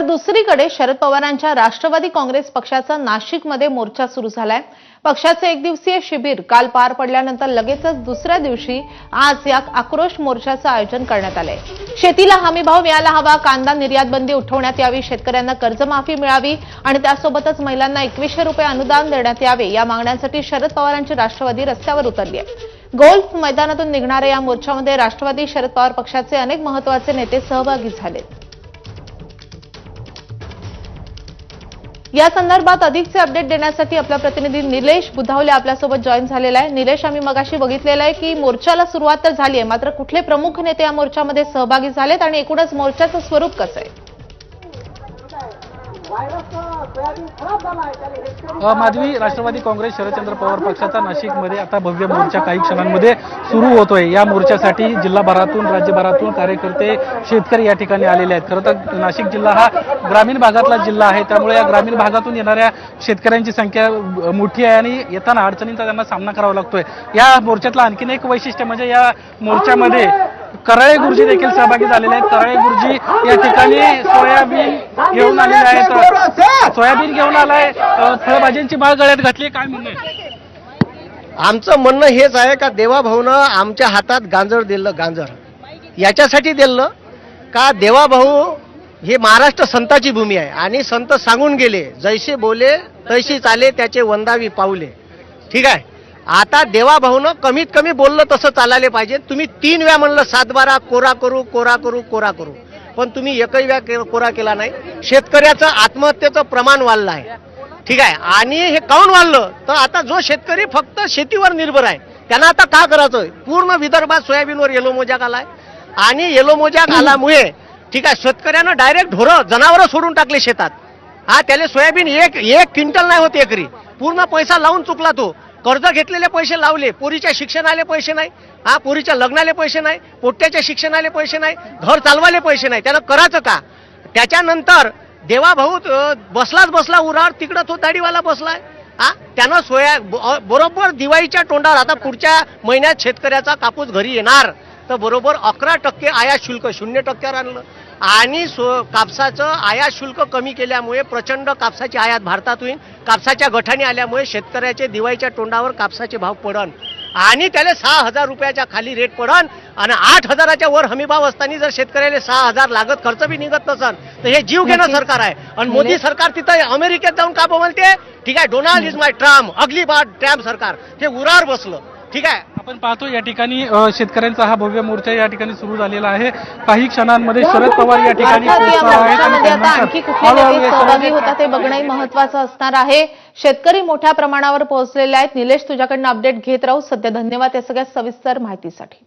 तर दुसरीकडे शरद पवारांच्या राष्ट्रवादी काँग्रेस पक्षाचा नाशिकमध्ये मोर्चा सुरू झालाय. पक्षाचे एक दिवसीय शिबिर काल पार पडल्यानंतर लगेचच दुसऱ्या दिवशी आज या आक्रोश मोर्चाचं आयोजन करण्यात आलंय. शेतीला हमीभाव मिळायला हवा कांदा निर्यात बंदी उठवण्यात यावी शेतकऱ्यांना कर्जमाफी मिळावी आणि त्यासोबतच महिलांना एकवीसशे रुपये अनुदान देण्यात यावे या मागण्यांसाठी शरद पवारांची राष्ट्रवादी रस्त्यावर उतरली आहे. गोल्फ मैदानातून निघणाऱ्या या मोर्चामध्ये राष्ट्रवादी शरद पवार पक्षाचे अनेक महत्त्वाचे नेते सहभागी झालेत. या संदर्भात अधिकचे अपडेट देण्यासाठी आपला प्रतिनिधी निलेश बुधावले आपल्यासोबत जॉईन झालेला आहे. निलेश आम्ही मगाशी बघितलेलं आहे की मोर्चाला सुरुवात तर झाली आहे मात्र कुठले प्रमुख नेते या मोर्चामध्ये सहभागी झालेत आणि एकूणच मोर्चाचं स्वरूप कसं आहे? माधवी राष्ट्रवादी काँग्रेस शरदचंद्र पवार पक्षाचा नाशिकमध्ये आता भव्य मोर्चा काही क्षणांमध्ये सुरू होतोय. या मोर्चासाठी जिल्हाभरातून राज्यभरातून कार्यकर्ते शेतकरी या ठिकाणी आलेले आहेत. खरं तर नाशिक जिल्हा हा ग्रामीण भागातला जिल्हा आहे. त्यामुळे या ग्रामीण भागातून येणाऱ्या शेतकऱ्यांची संख्या मोठी आहे आणि येताना अडचणींचा त्यांना सामना करावा लागतोय. या मोर्चातलं आणखीन एक वैशिष्ट्य म्हणजे या मोर्चामध्ये कराळे गुरुजी देखील सहभागी झालेले आहेत. कराळे गुरुजी या ठिकाणी सोयाबीन घेऊन आलेले आहेत. सोयाबीन घेऊन आलाय. फळभाज्यांची माळ गळ्यात घातली. काय म्हणणं? आमचं म्हणणं हेच आहे का देवाभाऊनं आमच्या हातात गांजर दिलं गांजर. याच्यासाठी दिलं का देवाभाऊ हे महाराष्ट्र संताची भूमी आहे. आणि संत सांगून गेले जैसे बोले तैशी चाले त्याचे वंदावी पावले. ठीक आहे? आता देवाभाऊनं कमीत कमी बोललं तसं चालायला पाहिजे. तुम्ही तीन वेळा म्हणलं सातबारा कोरा करू कोरा करू कोरा करू. पण तुम्ही एकही वेळा के- कोरा केला नाही. शेतकऱ्याचं आत्महत्येचं प्रमाण वाढलं आहे. ठीक आहे? आणि हे काऊन वाढलं? तर आता जो शेतकरी फक्त शेतीवर निर्भर आहे त्यांना आता का करायचं पूर्ण विदर्भात सोयाबीनवर येलो मोजाक आलाय आणि येलो मोजाक आल्यामुळे ठीक आहे शेतकऱ्यानं डायरेक्ट ढोरं जनावरं सोडून टाकले शेतात. हा त्याला सोयाबीन एक एक क्विंटल नाही होत एकरी. पूर्ण पैसा लावून चुकला तो. कर्ज घेतलेले पैसे लावले पोरीच्या शिक्षणाले पैसे नाही हा पोरीच्या लग्नाले पैसे नाही पोट्याच्या शिक्षणाले पैसे नाही घर चालवायला पैसे नाही त्यानं करायचं का? त्याच्यानंतर देवाभाऊ बसलाच बसला उरावर तिकडं तो दाढीवाला बसलाय. हा त्यानं सोया ब- बरोबर दिवाळीच्या तोंडावर आता पुढच्या महिन्यात शेतकऱ्याचा कापूस घरी येणार. तर बरोबर अकरा टक्के आयात शुल्क शून्य टक्क्यावर आणलं. आणि सो कापसाचं आयात शुल्क कमी केल्यामुळे प्रचंड कापसाची आयात भारतात होईल. कापसाच्या गठाने आल्यामुळे शेतकऱ्याचे दिवाळीच्या तोंडावर कापसाचे भाव पडन. आणि त्याला सहा हजार रुपयाच्या खाली रेट पडन. आणि आठ हजाराच्या वर हमी भाव असताना जर शेतकऱ्याला सहा हजार लागत खर्च बी निघत नसन तर हे जीव घेणं. सरकार आहे. आणि मोदी सरकार तिथं अमेरिकेत जाऊन का बोलते? ठीक आहे डोनाल्ड इज माय ट्राम अगली बार ट्रॅम सरकार. ते उरावर बसलं. ठीक आहे? आपण पाहतो या ठिकाणी शेतकऱ्यांचा हा भव्य मोर्चा या ठिकाणी सुरू झालेला आहे. काही क्षणांमध्ये शरद पवार या ठिकाणी आणखी कुठले हे सहभागी होतात ते बघणंही महत्वाचं असणार आहे. शेतकरी मोठ्या प्रमाणावर पोहोचलेले आहेत. निलेश तुझ्याकडनं अपडेट घेत राहू. सध्या धन्यवाद या सगळ्या सविस्तर माहितीसाठी.